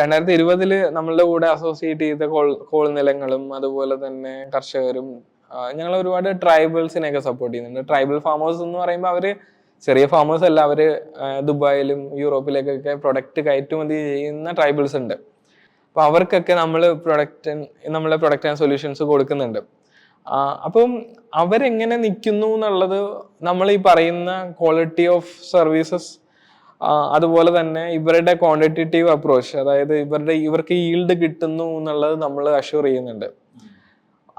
രണ്ടായിരത്തി ഇരുപതിൽ നമ്മളുടെ കൂടെ അസോസിയേറ്റ് ചെയ്ത കോൾ കോൾ നിലങ്ങളും അതുപോലെ തന്നെ കർഷകരും ഞങ്ങൾ ഒരുപാട് ട്രൈബൽസിനെയൊക്കെ സപ്പോർട്ട് ചെയ്യുന്നുണ്ട്. ട്രൈബൽ ഫാമേഴ്സ് എന്ന് പറയുമ്പോൾ അവർ ചെറിയ ഫാമേഴ്സ് അല്ല അവർ ദുബായിലും യൂറോപ്പിലേക്കൊക്കെ പ്രൊഡക്റ്റ് കയറ്റുമതി ചെയ്യുന്ന ട്രൈബൽസ് ഉണ്ട്. അപ്പൊ അവർക്കൊക്കെ നമ്മൾ പ്രൊഡക്റ്റ് നമ്മളെ പ്രൊഡക്റ്റ് ആൻഡ് സൊല്യൂഷൻസ് കൊടുക്കുന്നുണ്ട്. അപ്പം അവരെങ്ങനെ നിൽക്കുന്നു എന്നുള്ളത് നമ്മൾ ഈ പറയുന്ന ക്വാളിറ്റി ഓഫ് സർവീസസ് അതുപോലെ തന്നെ ഇവരുടെ ക്വാണ്ടിറ്റേറ്റീവ് അപ്രോച്ച് അതായത് ഇവരുടെ ഇവർക്ക് ഈൽഡ് കിട്ടുന്നു എന്നുള്ളത് നമ്മൾ അഷ്യൂർ ചെയ്യുന്നുണ്ട്.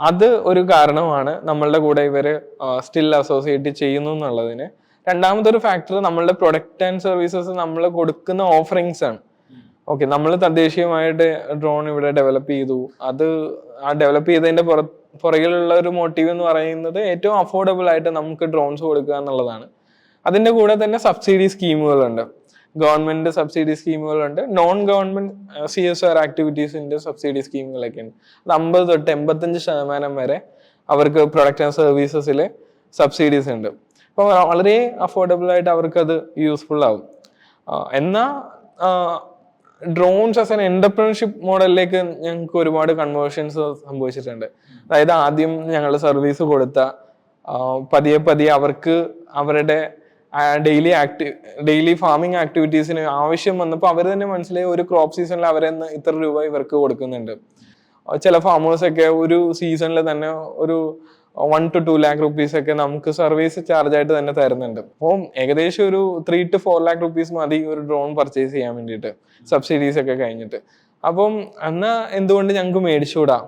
അത് ഒരു കാരണമാണ് നമ്മളുടെ കൂടെ ഇവർ സ്റ്റിൽ അസോസിയേറ്റ് ചെയ്യുന്നു എന്നുള്ളതിന്. രണ്ടാമതൊരു ഫാക്ടർ നമ്മളുടെ പ്രൊഡക്റ്റ് ആൻഡ് സർവീസസ് നമ്മൾ കൊടുക്കുന്ന ഓഫറിങ്സ് ആണ്. ഓക്കെ നമ്മൾ തദ്ദേശീയമായിട്ട് ഡ്രോൺ ഇവിടെ ഡെവലപ്പ് ചെയ്തു. അത് ആ ഡെവലപ്പ് ചെയ്തതിന്റെ പുറ പുറകിലുള്ള ഒരു മോട്ടീവ് എന്ന് പറയുന്നത് ഏറ്റവും അഫോർഡബിൾ ആയിട്ട് നമുക്ക് ഡ്രോൺസ് കൊടുക്കുക എന്നുള്ളതാണ്. അതിന്റെ കൂടെ തന്നെ സബ്സിഡി സ്കീമുകളുണ്ട്. Government subsidy സ്കീമുകളുണ്ട്. Non government C S R ആക്ടിവിറ്റീസിന്റെ subsidy സ്കീമുകളൊക്കെ ഉണ്ട് അത് അമ്പത് തൊട്ട് എൺപത്തഞ്ച് ശതമാനം വരെ അവർക്ക് പ്രൊഡക്റ്റ് ആൻഡ് സർവീസസിൽ സബ്സിഡീസ് ഉണ്ട്. അപ്പോൾ വളരെ അഫോർഡബിൾ ആയിട്ട് അവർക്ക് അത് യൂസ്ഫുൾ ആവും. എന്നാൽ എന്നാ ഡ്രോൺസ് ആസ് എൻ എന്റർപ്രണർഷിപ്പ് മോഡലിലേക്ക് ഞങ്ങൾക്ക് ഒരുപാട് കൺവേർഷൻസ് സംഭവിച്ചിട്ടുണ്ട്. അതായത് ആദ്യം ഞങ്ങൾ സർവീസ് കൊടുത്ത പതിയെ പതിയെ അവർക്ക് അവരുടെ ഡെയിലി ആക്ടി ഡെയിലി ഫാമിംഗ് ആക്ടിവിറ്റീസിന് ആവശ്യം വന്നപ്പോൾ അവർ തന്നെ മനസ്സിലായി ഒരു ക്രോപ്പ് സീസണിൽ അവരെന്ന് ഇത്ര രൂപ ഇവർക്ക് കൊടുക്കുന്നുണ്ട്. ചില ഫാമേഴ്സ് ഒക്കെ ഒരു സീസണിൽ തന്നെ ഒരു one to two lakh rupees ഒക്കെ നമുക്ക് സർവീസ് ചാർജ് ആയിട്ട് തന്നെ തരുന്നുണ്ട്. അപ്പോൾ ഏകദേശം ഒരു three to four lakh rupees മതി ഒരു ഡ്രോൺ പർച്ചേസ് ചെയ്യാൻ വേണ്ടിയിട്ട് സബ്സിഡീസ് ഒക്കെ കഴിഞ്ഞിട്ട്. അപ്പം എന്നാ എന്തുകൊണ്ട് ഞങ്ങൾക്ക് മേടിച്ചുകൂടാ?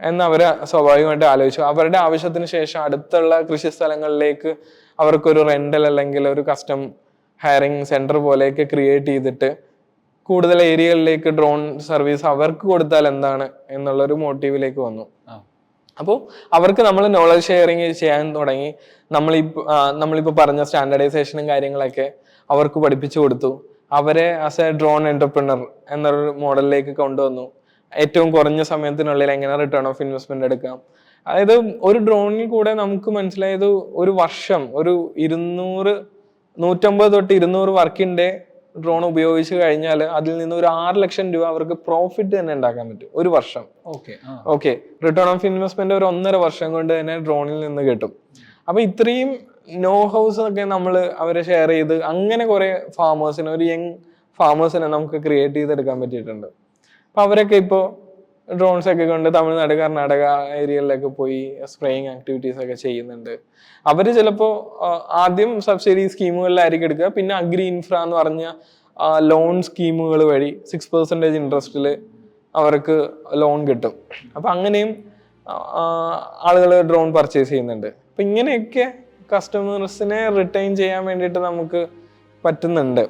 എന്ന് അവർ സ്വാഭാവികമായിട്ട് ആലോചിച്ചു. അവരുടെ ആവശ്യത്തിന് ശേഷം അടുത്തുള്ള കൃഷി സ്ഥലങ്ങളിലേക്ക് അവർക്കൊരു റെന്റൽ അല്ലെങ്കിൽ ഒരു കസ്റ്റം ഹയറിംഗ് സെന്റർ പോലെയൊക്കെ ക്രിയേറ്റ് ചെയ്തിട്ട് കൂടുതൽ ഏരിയകളിലേക്ക് ഡ്രോൺ സർവീസ് അവർക്ക് കൊടുത്താൽ എന്താണ് എന്നുള്ളൊരു മോട്ടീവിലേക്ക് വന്നു. അപ്പോൾ അവർക്ക് നമ്മൾ നോളജ് ഷെയറിങ് ചെയ്യാൻ തുടങ്ങി. നമ്മൾ നമ്മളിപ്പോൾ നമ്മളിപ്പോ പറഞ്ഞ സ്റ്റാൻഡർഡൈസേഷനും കാര്യങ്ങളൊക്കെ അവർക്ക് പഠിപ്പിച്ചു കൊടുത്തു. അവരെ ആസ് എ ഡ്രോൺ എന്റർപ്രണർ എന്നൊരു മോഡലിലേക്ക് കൊണ്ടുവന്നു. ഏറ്റവും കുറഞ്ഞ സമയത്തിനുള്ളിൽ എങ്ങനെ റിട്ടേൺ ഓഫ് ഇൻവെസ്റ്റ്മെന്റ് എടുക്കാം? അതായത് ഒരു ഡ്രോണിൽ കൂടെ നമുക്ക് മനസ്സിലായത് ഒരു വർഷം ഒരു ഇരുന്നൂറ് നൂറ്റമ്പത് തൊട്ട് ഇരുന്നൂറ് വർക്കിന്റെ ഡ്രോൺ ഉപയോഗിച്ച് കഴിഞ്ഞാൽ അതിൽ നിന്ന് ഒരു ആറ് ലക്ഷം രൂപ അവർക്ക് പ്രോഫിറ്റ് തന്നെ ഉണ്ടാക്കാൻ പറ്റും ഒരു വർഷം. Okay okay return of investment ഒരു ഒന്നര വർഷം കൊണ്ട് തന്നെ ഡ്രോണിൽ നിന്ന് കിട്ടും. അപ്പൊ ഇത്രയും നോ ഹൗസ് ഒക്കെ നമ്മൾ അവരെ ഷെയർ ചെയ്ത് അങ്ങനെ കുറെ ഫാമേഴ്സിനെ ഒരു യങ് ഫാമേഴ്സിനെ നമുക്ക് ക്രിയേറ്റ് ചെയ്തെടുക്കാൻ പറ്റിയിട്ടുണ്ട്. അപ്പൊ അവരൊക്കെ ഇപ്പോൾ ഡ്രോൺസ് ഒക്കെ കൊണ്ട് തമിഴ്നാട് കർണാടക ഏരിയകളിലൊക്കെ പോയി സ്പ്രേയിങ് ആക്ടിവിറ്റീസ് ഒക്കെ ചെയ്യുന്നുണ്ട്. അവർ ചിലപ്പോൾ ആദ്യം സബ്സിഡി സ്കീമുകളിലായിരിക്കും എടുക്കുക. പിന്നെ അഗ്രി ഇൻഫ്ര എന്ന് പറഞ്ഞ ലോൺ സ്കീമുകൾ വഴി സിക്സ് പെർസെന്റേജ് ഇൻട്രസ്റ്റിൽ അവർക്ക് ലോൺ കിട്ടും. അപ്പം അങ്ങനെയും ആളുകൾ ഡ്രോൺ പർച്ചേസ് ചെയ്യുന്നുണ്ട്. അപ്പം ഇങ്ങനെയൊക്കെ കസ്റ്റമേഴ്സിനെ റിട്ടൈൻ ചെയ്യാൻ വേണ്ടിയിട്ട് നമുക്ക് പറ്റുന്നുണ്ട്.